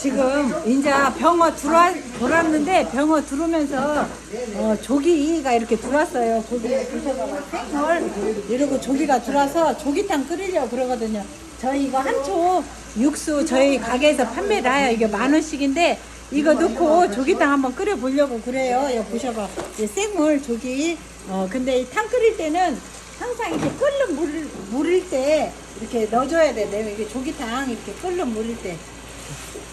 지금 이제 병어 들어와, 돌았는데 병어 들어오면서 어, 조기가 이렇게 들어왔어요. 조기 보셔봐봐. 생얼 이러고 조기가 들어와서 조기탕 끓이려고 그러거든요. 저희 이거 한초 육수 저희 가게에서 판매를 해요. 이게 만 원씩인데 이거 넣고 조기탕 한번 끓여 보려고 그래요. 여기 보셔봐. 이 생물 조기. 어 근데 이 탕 끓일 때는 항상 이렇게 끓는 물 물일 때 이렇게 넣어줘야 돼. 내가 이게 조기탕 이렇게 끓는 물일 때.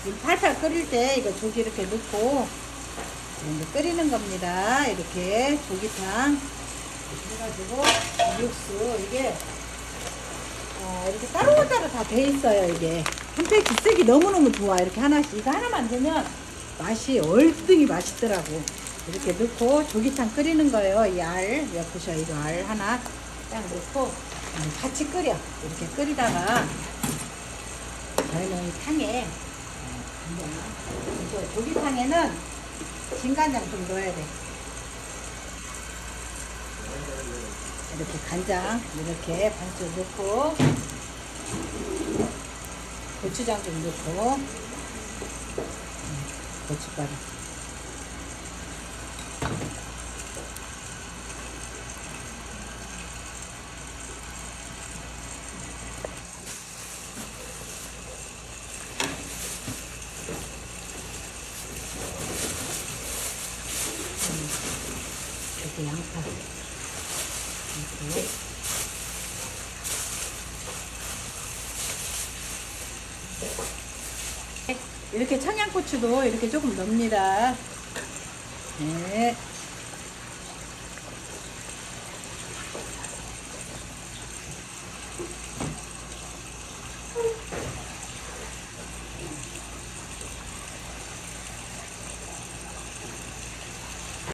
이 팔팔 끓일 때 이거 조기 이렇게 넣고 이제 끓이는 겁니다. 이렇게 조기탕 해가지고 육수 이게 어, 이렇게 따로따로 다 돼 있어요. 이게 한팩 쓰기 너무너무 좋아. 이렇게 하나씩 이거 하나만 넣으면 맛이 얼등히 맛있더라고. 이렇게 넣고 조기탕 끓이는 거예요. 이 알, 여기 보셔 이거 알 하나 딱 넣고 음, 같이 끓여. 이렇게 끓이다가 저희는 이 탕에 간장. 이거 조기탕에는 진간장 좀 넣어야 돼. 이렇게 간장 이렇게 반쪽 넣고 고추장 좀 넣고 음, 고춧가루 이렇게 양파 이렇게 이렇게 청양고추도 이렇게 조금 넣습니다. 네.